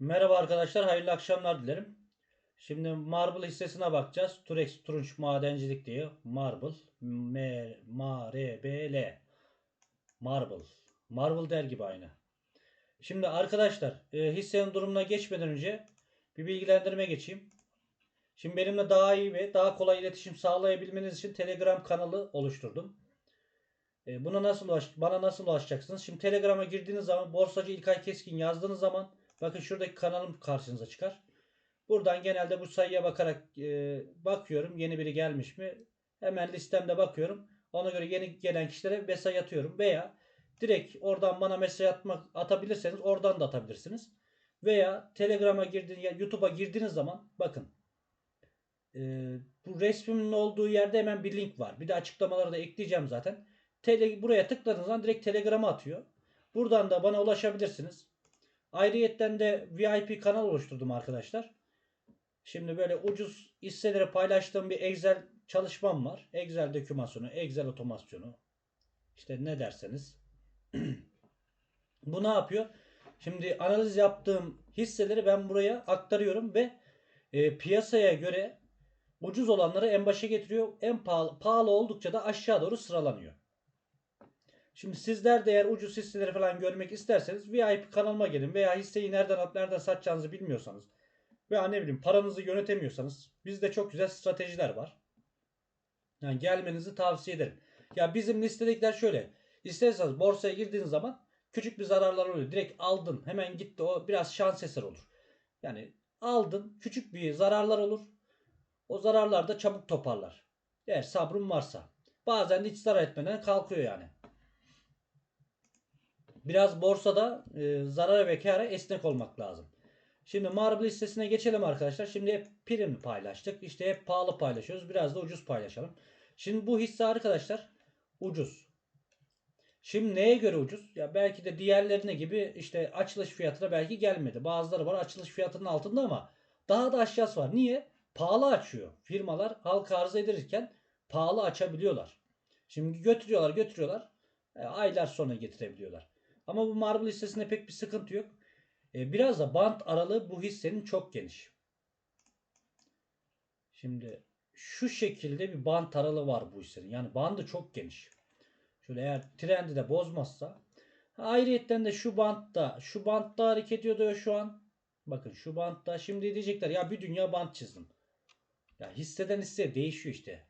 Merhaba arkadaşlar, hayırlı akşamlar dilerim. Şimdi Marble hissesine bakacağız. Turex Turunç Madencilik diye Marble M M R B L Marble. Marble der gibi aynı. Şimdi arkadaşlar, e, hissenin durumuna geçmeden önce bir bilgilendirme geçeyim. Şimdi benimle daha iyi ve daha kolay iletişim sağlayabilmeniz için Telegram kanalı oluşturdum. E, buna nasıl ulaş bana nasıl ulaşacaksınız? Şimdi Telegram'a girdiğiniz zaman Borsacı İlkay Keskin yazdığınız zaman bakın şuradaki kanalım karşınıza çıkar. Buradan genelde bu sayıya bakarak e, bakıyorum yeni biri gelmiş mi? Hemen listemde bakıyorum. Ona göre yeni gelen kişilere mesaj atıyorum veya direkt oradan bana mesaj atmak atabilirseniz oradan da atabilirsiniz. Veya Telegram'a girdiğiniz YouTube'a girdiğiniz zaman bakın e, bu resmimin olduğu yerde hemen bir link var. Bir de açıklamaları da ekleyeceğim zaten. Tele, buraya tıkladığınız zaman direkt Telegram'a atıyor. Buradan da bana ulaşabilirsiniz. Ayrıyetten de VIP kanal oluşturdum arkadaşlar. Şimdi böyle ucuz hisseleri paylaştığım bir Excel çalışmam var. Excel dokümasyonu, Excel otomasyonu. İşte ne derseniz. Bu ne yapıyor? Şimdi analiz yaptığım hisseleri ben buraya aktarıyorum ve e, piyasaya göre ucuz olanları en başa getiriyor. En pahalı, pahalı oldukça da aşağı doğru sıralanıyor. Şimdi sizler de eğer ucuz hisseleri falan görmek isterseniz VIP kanalıma gelin veya hisseyi nereden alıp nereden satacağınızı bilmiyorsanız veya ne bileyim paranızı yönetemiyorsanız bizde çok güzel stratejiler var. Yani gelmenizi tavsiye ederim. Ya bizim listedekiler şöyle. İsterseniz borsaya girdiğiniz zaman küçük bir zararlar oluyor. Direkt aldın hemen gitti o biraz şans eseri olur. Yani aldın küçük bir zararlar olur. O zararlar da çabuk toparlar. Eğer sabrın varsa. Bazen de hiç zarar etmeden kalkıyor yani. Biraz borsada e, zarara ve kâra esnek olmak lazım. Şimdi Marble listesine geçelim arkadaşlar. Şimdi hep prim paylaştık. İşte hep pahalı paylaşıyoruz. Biraz da ucuz paylaşalım. Şimdi bu hisse arkadaşlar ucuz. Şimdi neye göre ucuz? Ya belki de diğerlerine gibi işte açılış fiyatına belki gelmedi. Bazıları var açılış fiyatının altında ama daha da aşağısı var. Niye? Pahalı açıyor. Firmalar halka arz edilirken pahalı açabiliyorlar. Şimdi götürüyorlar götürüyorlar. E, aylar sonra getirebiliyorlar. Ama bu Marble listesinde pek bir sıkıntı yok. E, biraz da bant aralığı bu hissenin çok geniş. Şimdi şu şekilde bir bant aralığı var bu hissenin. Yani bandı çok geniş. Şöyle eğer trendi de bozmazsa. Ayrıyetten de şu bantta, şu bantta hareket ediyordu şu an. Bakın şu bantta şimdi diyecekler ya bir dünya bant çizdim. Ya hisseden hisse değişiyor işte.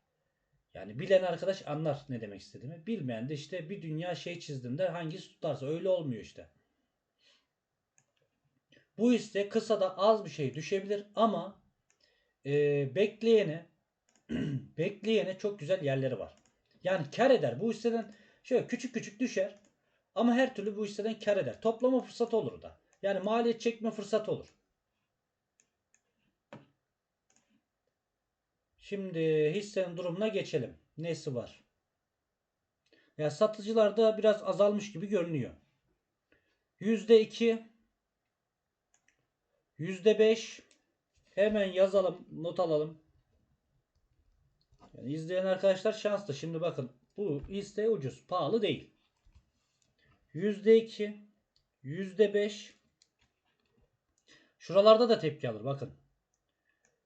Yani bilen arkadaş anlar ne demek istediğimi. Bilmeyen de işte bir dünya şey çizdiğinde hangisi tutarsa öyle olmuyor işte. Bu hisse kısa da az bir şey düşebilir ama e, bekleyene bekleyene çok güzel yerleri var. Yani kar eder. Bu hisseden şöyle küçük küçük düşer ama her türlü bu hisseden kar eder. Toplama fırsatı olur da. Yani maliyet çekme fırsatı olur. Şimdi hissenin durumuna geçelim. Nesi var? Ya satıcılarda biraz azalmış gibi görünüyor. %2 %5 hemen yazalım, not alalım. Yani izleyen arkadaşlar şanslı. Şimdi bakın bu hisse ucuz, pahalı değil. %2 %5 Şuralarda da tepki alır bakın.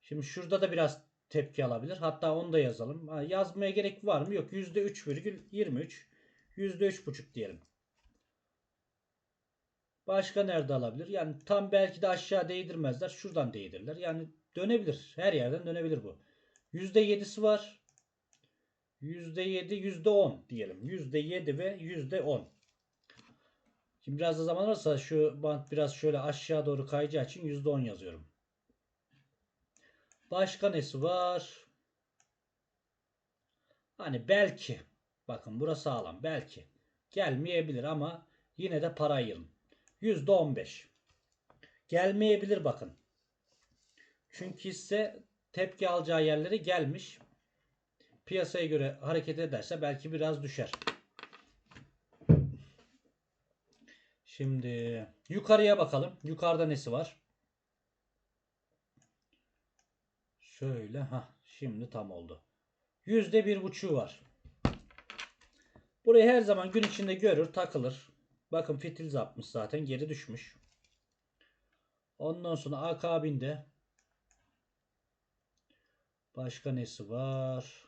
Şimdi şurada da biraz tepki alabilir. Hatta onu da yazalım. Yazmaya gerek var mı? Yok. %3,23 %3,5 diyelim. Başka nerede alabilir? Yani tam belki de aşağı değdirmezler. Şuradan değdirirler. Yani dönebilir. Her yerden dönebilir bu. %7'si var. %7, %10 diyelim. %7 ve %10. Şimdi biraz da zaman olursa şu bant biraz şöyle aşağı doğru kayacağı için %10 yazıyorum. Başka nesi var? Hani belki. Bakın burası sağlam. Belki. Gelmeyebilir ama yine de para ayırın. %15. Gelmeyebilir bakın. Çünkü hisse tepki alacağı yerlere gelmiş. Piyasaya göre hareket ederse belki biraz düşer. Şimdi yukarıya bakalım. Yukarıda nesi var? Şöyle ha şimdi tam oldu. Yüzde bir buçuğu var. Burayı her zaman gün içinde görür takılır. Bakın fitil zapmış zaten geri düşmüş. Ondan sonra akabinde başka nesi var?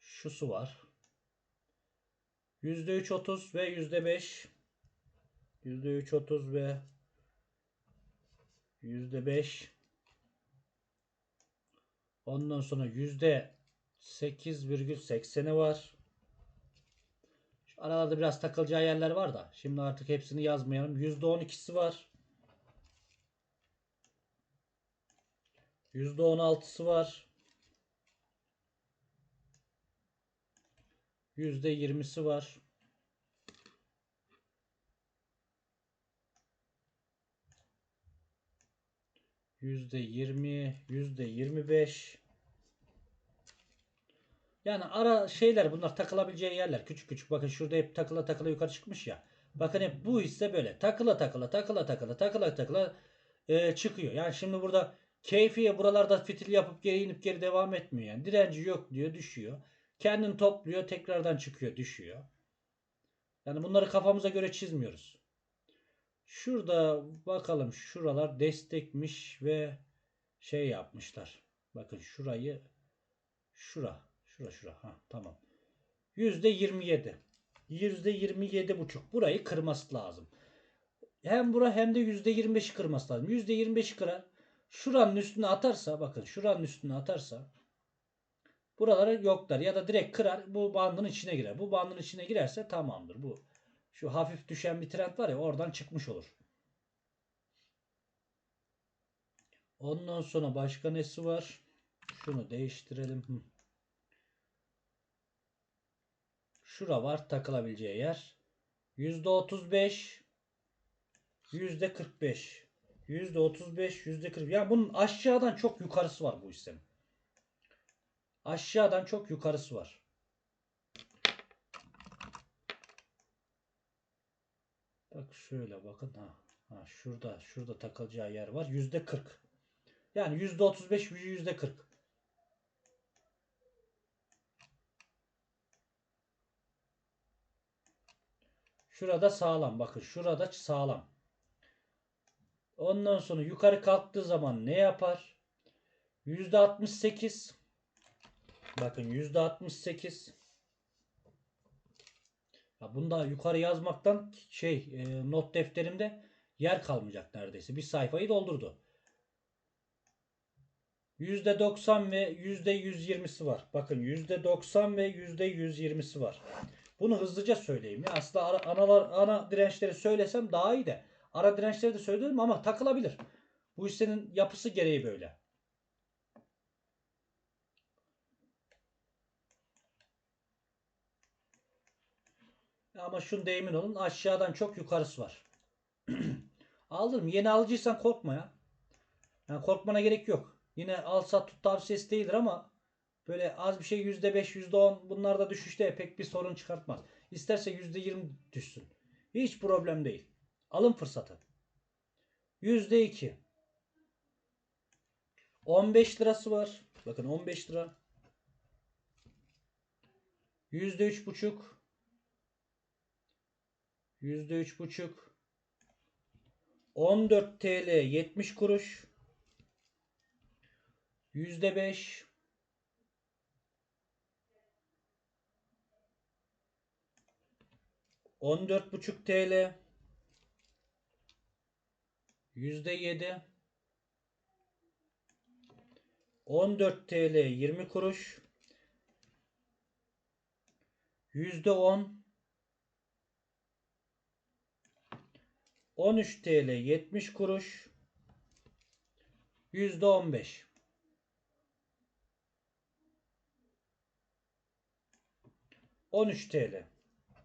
Şusu var. %3 30 ve %5 %3 30 ve %5 Ondan sonra %8,80'i var. Şu aralarda biraz takılacağı yerler var da. Şimdi artık hepsini yazmayalım. %12'si var. %16'sı var. %20'si var. %20, %25. Yani ara şeyler bunlar takılabileceği yerler. Küçük küçük. Bakın şurada hep takıla takıla yukarı çıkmış ya. Bakın hep bu hisse böyle. Takıla takıla takıla takıla takıla takıla e, çıkıyor. Yani şimdi burada keyfiye buralarda fitil yapıp geri inip geri devam etmiyor. Yani direnci yok diyor düşüyor. Kendini topluyor tekrardan çıkıyor düşüyor. Yani bunları kafamıza göre çizmiyoruz. Şurada bakalım şuralar destekmiş ve şey yapmışlar. Bakın şurayı şura şura şura ha tamam. Yüzde 27. Yüzde 27 buçuk. Burayı kırması lazım. Hem bura hem de yüzde 25'i kırması lazım. Yüzde 25'i kırar. Şuranın üstüne atarsa bakın şuranın üstüne atarsa buraları yoklar ya da direkt kırar bu bandın içine girer. Bu bandın içine girerse tamamdır bu. Şu hafif düşen bir trend var ya oradan çıkmış olur. Ondan sonra başka nesi var? Şunu değiştirelim. Şura var takılabileceği yer. %35 %45 %35 %40 yani bunun aşağıdan çok yukarısı var bu hissenin. Aşağıdan çok yukarısı var. Bak şöyle bakın ha. ha şurada şurada takılacağı yer var. Yüzde 40. Yani yüzde 35 yüzde 40. Şurada sağlam. Bakın şurada sağlam. Ondan sonra yukarı kalktığı zaman ne yapar? Yüzde 68. Bakın yüzde 68. Ya bunda yukarı yazmaktan şey e, not defterimde yer kalmayacak neredeyse. Bir sayfayı doldurdu. %90 ve %120'si var. Bakın %90 ve %120'si var. Bunu hızlıca söyleyeyim. Ya aslında ara, analar, ana dirençleri söylesem daha iyi de. Ara dirençleri de söyledim ama takılabilir. Bu hissenin yapısı gereği böyle. Ama şunu da emin olun aşağıdan çok yukarısı var. Aldım. Yeni alıcıysan korkma ya. Yani korkmana gerek yok. Yine al sat tut tavsiyesi değildir ama böyle az bir şey %5 %10 bunlarda düşüşte pek bir sorun çıkartmaz. İsterse %20 düşsün. Hiç problem değil. Alım fırsatı. %2. 15 lirası var. Bakın 15 lira. %3,5 %3,5 14 TL 70 kuruş. %5 14,5 TL %7 14 TL 20 kuruş. %10 13 TL 70 kuruş %15 13 TL.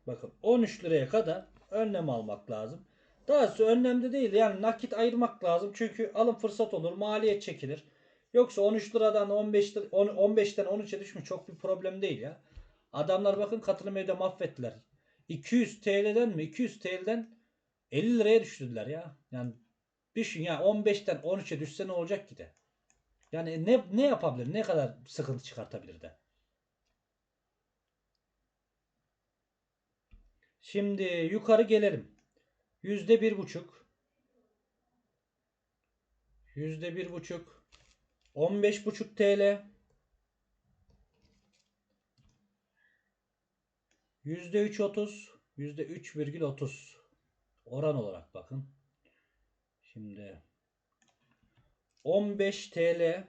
Bakın 13 liraya kadar önlem almak lazım. Daha sonra önlemde değil yani nakit ayırmak lazım. Çünkü alım fırsat olur, maliyet çekilir. Yoksa 13 liradan 15 lira, 15'ten 13'e düşmüş çok bir problem değil ya. Adamlar bakın katılım evde mahvettiler. 200 TL'den mi? 200 TL'den 50 liraya düşürdüler ya. Yani düşün ya 15'ten 13'e düşse ne olacak ki de? Yani ne ne yapabilir? Ne kadar sıkıntı çıkartabilir de? Şimdi yukarı gelelim. Yüzde bir buçuk. Yüzde bir buçuk. On beş buçuk TL. Yüzde üç otuz. Yüzde üç virgül otuz. Oran olarak bakın. Şimdi 15 TL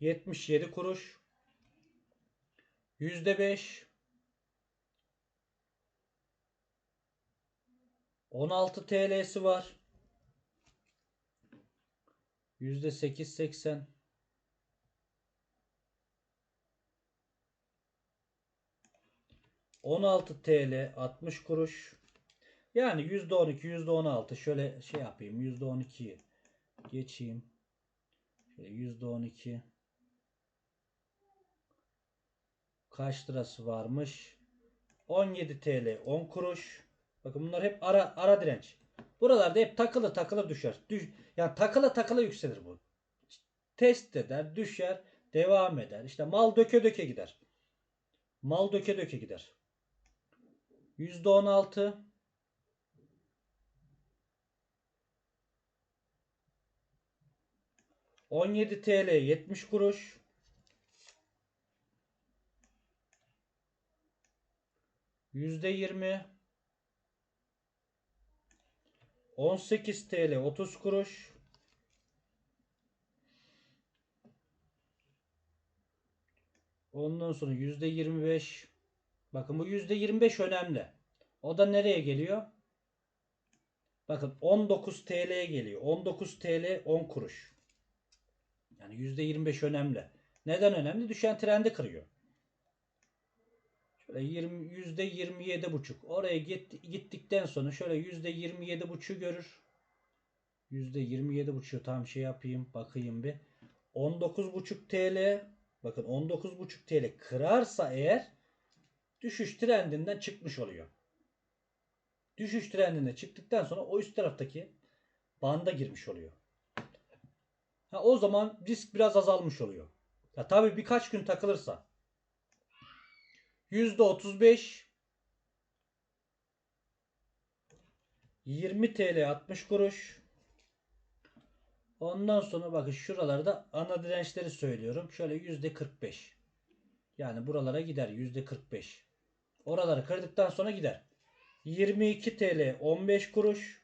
77 kuruş yüzde beş 16 TL'si var. Yüzde sekiz seksen. On altı TL 60 kuruş. Yani yüzde on iki, yüzde on altı. Şöyle şey yapayım. Yüzde on iki geçeyim. Şöyle yüzde on iki. Kaç lirası varmış? 17 TL 10 kuruş. Bakın bunlar hep ara ara direnç. Buralarda hep takılı takılı düşer. Düş, yani takılı takılı yükselir bu. Test eder, düşer, devam eder. İşte mal döke döke gider. Mal döke döke gider. %16 17 TL 70 kuruş. Yüzde yirmi. 18 TL 30 kuruş. Ondan sonra yüzde 25. Bakın bu yüzde 25 önemli. O da nereye geliyor? Bakın 19 TL'ye geliyor. 19 TL 10 kuruş. Yani yüzde 25 önemli. Neden önemli? Düşen trendi kırıyor. Şöyle 20, yüzde 27 buçuk. Oraya git, gittikten sonra şöyle yüzde 27 buçuğu görür. Yüzde 27 buçuğu tam şey yapayım. Bakayım bir. 19 buçuk TL. Bakın 19 buçuk TL kırarsa eğer düşüş trendinden çıkmış oluyor. Düşüş trendinde çıktıktan sonra o üst taraftaki banda girmiş oluyor. Ha, o zaman risk biraz azalmış oluyor. Ya tabii birkaç gün takılırsa. %35 20 TL 60 kuruş. Ondan sonra bakın şuralarda ana dirençleri söylüyorum. Şöyle %45 yani buralara gider %45 oraları kırdıktan sonra gider. 22 TL 15 kuruş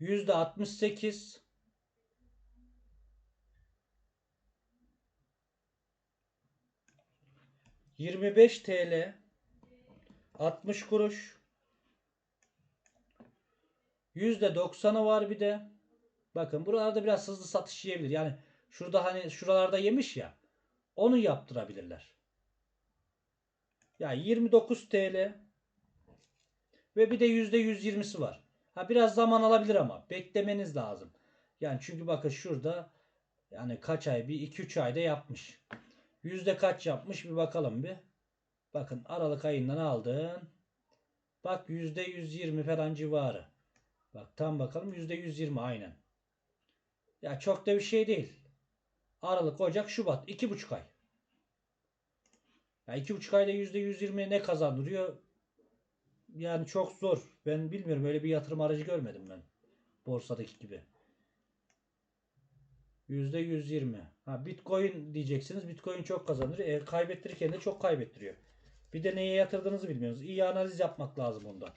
%68 25 TL 60 kuruş %90'ı var bir de. Bakın buralarda biraz hızlı satış yiyebilir. Yani şurada hani şuralarda yemiş ya. Onu yaptırabilirler. Yani 29 TL ve bir de %120'si var. Ha biraz zaman alabilir ama beklemeniz lazım. Yani çünkü bakın şurada yani kaç ay bir 2-3 ayda yapmış. Yüzde kaç yapmış bir bakalım bir. Bakın Aralık ayından aldın. Bak yüzde 120 falan civarı. Bak tam bakalım yüzde 120 aynen. Ya çok da bir şey değil. Aralık, Ocak, Şubat. iki buçuk ay. Ya iki buçuk ayda yüzde 120 ne kazandırıyor? Yani çok zor. Ben bilmiyorum öyle bir yatırım aracı görmedim ben. Borsadaki gibi. Yüzde 120. Ha Bitcoin diyeceksiniz. Bitcoin çok kazandırıyor. E, kaybettirirken de çok kaybettiriyor. Bir de neye yatırdığınızı bilmiyorsunuz. İyi analiz yapmak lazım onda.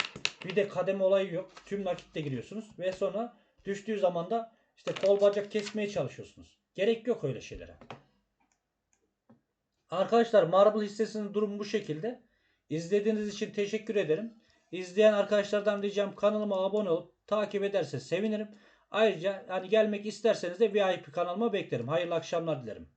Bir de kademe olayı yok. Tüm nakitte giriyorsunuz ve sonra düştüğü zaman da işte kol bacak kesmeye çalışıyorsunuz. Gerek yok öyle şeylere. Arkadaşlar Marble hissesinin durumu bu şekilde. İzlediğiniz için teşekkür ederim. İzleyen arkadaşlardan ricam kanalıma abone olup takip ederse sevinirim. Ayrıca hani gelmek isterseniz de VIP kanalıma beklerim. Hayırlı akşamlar dilerim.